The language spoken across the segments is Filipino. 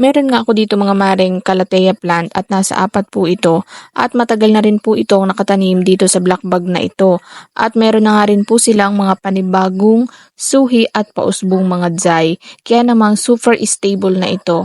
Meron nga ako dito mga maring Calathea plant at nasa apat po ito at matagal na rin po itong nakatanim dito sa black bag na ito at meron na nga rin po silang mga panibagong suhi at pausbong mga dzay kaya namang super stable na ito.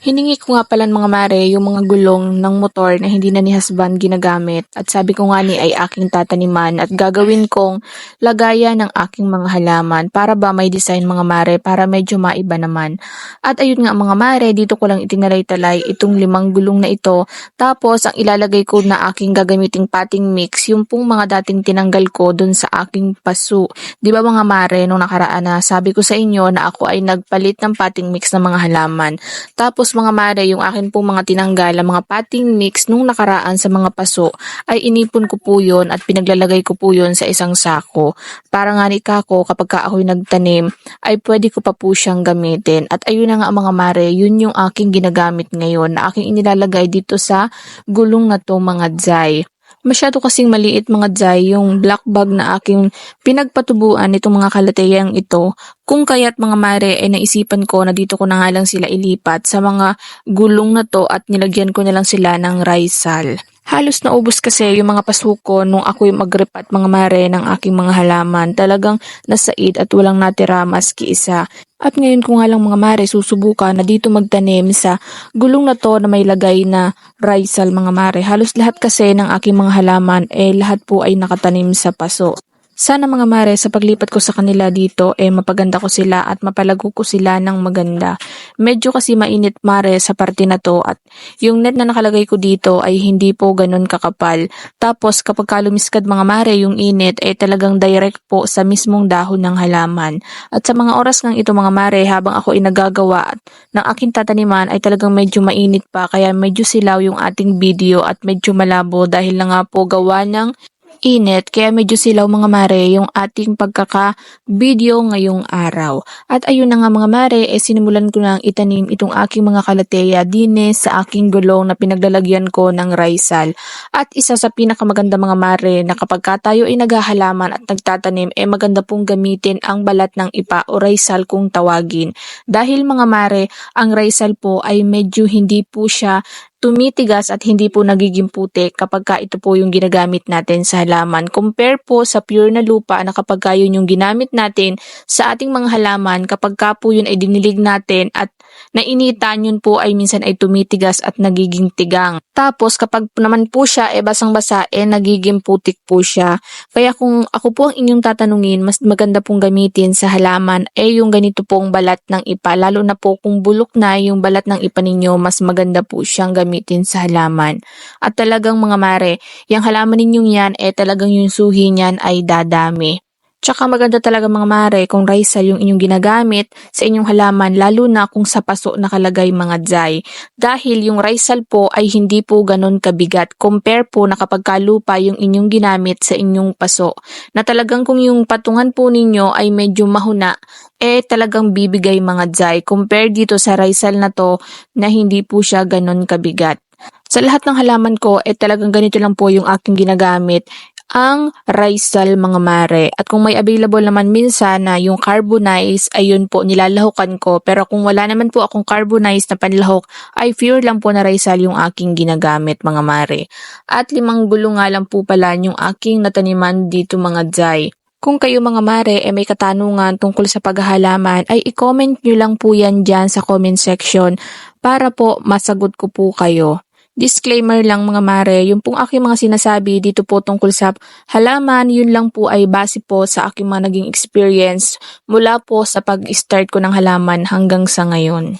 Hiningi ko nga pala mga mare yung mga gulong ng motor na hindi na ni husband ginagamit at sabi ko nga ni ay aking tataniman at gagawin kong lagayan ng aking mga halaman para ba may design mga mare para medyo maiba naman. At ayun nga mga mare, dito ko lang itinalay-talay itong limang gulong na ito tapos ang ilalagay ko na aking gagamiting pating mix yung pong mga dating tinanggal ko dun sa aking paso. Di ba mga mare, nung nakaraan na sabi ko sa inyo na ako ay nagpalit ng pating mix ng mga halaman. Tapos mga mare, yung akin pong mga tinanggal, ang mga pating mix nung nakaraan sa mga paso, ay inipon ko po yun at pinaglalagay ko po yun sa isang sako. Para nga ni kako, kapag ka ako'y nagtanim, ay pwede ko pa po siyang gamitin. At ayun na nga mga mare, yun yung aking ginagamit ngayon na aking inilalagay dito sa gulong na to mga dzay. Masyado kasing maliit mga dzay yung black bag na aking pinagpatubuan nitong mga kalateyang ito. Kung kaya't mga mare ay naisipan ko na dito ko na nga lang sila ilipat sa mga gulong na to at nilagyan ko na lang sila ng raisal. Halos naubos kasi yung mga pasuko nung ako'y magripat mga mare ng aking mga halaman. Talagang nasaid at walang natira maski isa. At ngayon ko nga lang mga mare susubukan na dito magtanim sa gulong na to na may lagay na raisal mga mare. Halos lahat kasi ng aking mga halaman eh lahat po ay nakatanim sa paso. Sana mga mare sa paglipat ko sa kanila dito eh mapaganda ko sila at mapalago ko sila ng maganda. Medyo kasi mainit mare sa parte na to at yung net na nakalagay ko dito ay hindi po ganun kakapal. Tapos kapag kalumiskad mga mare yung init ay talagang direct po sa mismong dahon ng halaman. At sa mga oras ng ito mga mare habang ako ay nagagawa at ng aking tataniman ay talagang medyo mainit pa kaya medyo silaw yung ating video at medyo malabo dahil na nga po gawa ng init kaya medyo silaw mga mare yung ating pagkaka-video ngayong araw. At ayun na nga mga mare, eh sinimulan ko nang itanim itong aking mga kalateya dine sa aking gulong na pinaglalagyan ko ng raisal. At isa sa pinakamaganda mga mare na kapag ka tayo ay naghahalaman at nagtatanim, eh maganda pong gamitin ang balat ng ipa o raisal kung tawagin. Dahil mga mare, ang raisal po ay medyo hindi po siya tumitigas at hindi po nagiging putik kapag ka ito po yung ginagamit natin sa halaman. Compare po sa pure na lupa na kapag ka yun yung ginamit natin sa ating mga halaman, kapag ka po yun ay dinilig natin at nainitan yun po ay minsan ay tumitigas at nagiging tigang. Tapos kapag naman po siya eh basang-basa eh nagiging putik po siya. Kaya kung ako po ang inyong tatanungin, mas maganda pong gamitin sa halaman eh yung ganito pong balat ng ipa. Lalo na po kung bulok na yung balat ng ipa ninyo, mas maganda po siyang gamitin sa halaman. At talagang mga mare, yung halaman ninyong yan eh talagang yung suhi niyan ay dadami. Tsaka maganda talaga mga mare kung raisal yung inyong ginagamit sa inyong halaman lalo na kung sa paso nakalagay mga dzay. Dahil yung raisal po ay hindi po ganun kabigat compare po na kapag kalupa yung inyong ginamit sa inyong paso. Na talagang kung yung patungan po ninyo ay medyo mahuna eh talagang bibigay mga dzay compare dito sa raisal na to na hindi po siya ganun kabigat. Sa lahat ng halaman ko, eh talagang ganito lang po yung aking ginagamit ang Rizal mga mare. At kung may available naman minsan na yung carbonize, ayun po nilalahukan ko. Pero kung wala naman po akong carbonize na panlahok, ay pure lang po na Rizal yung aking ginagamit mga mare. At limang gulong nga lang po pala yung aking nataniman dito mga dzay. Kung kayo mga mare ay may katanungan tungkol sa paghahalaman ay i-comment nyo lang po yan dyan sa comment section para po masagot ko po kayo. Disclaimer lang mga mare, yung pong aking mga sinasabi dito po tungkol sa halaman, yun lang po ay base po sa aking mga naging experience mula po sa pag-start ko ng halaman hanggang sa ngayon.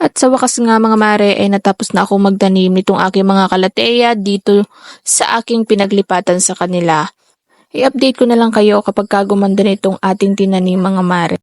At sa wakas nga mga mare ay natapos na ako magtanim nitong aking mga kalateya dito sa aking pinaglipatan sa kanila. I-update ko na lang kayo kapag kagumanda nitong ating tinanim mga mare.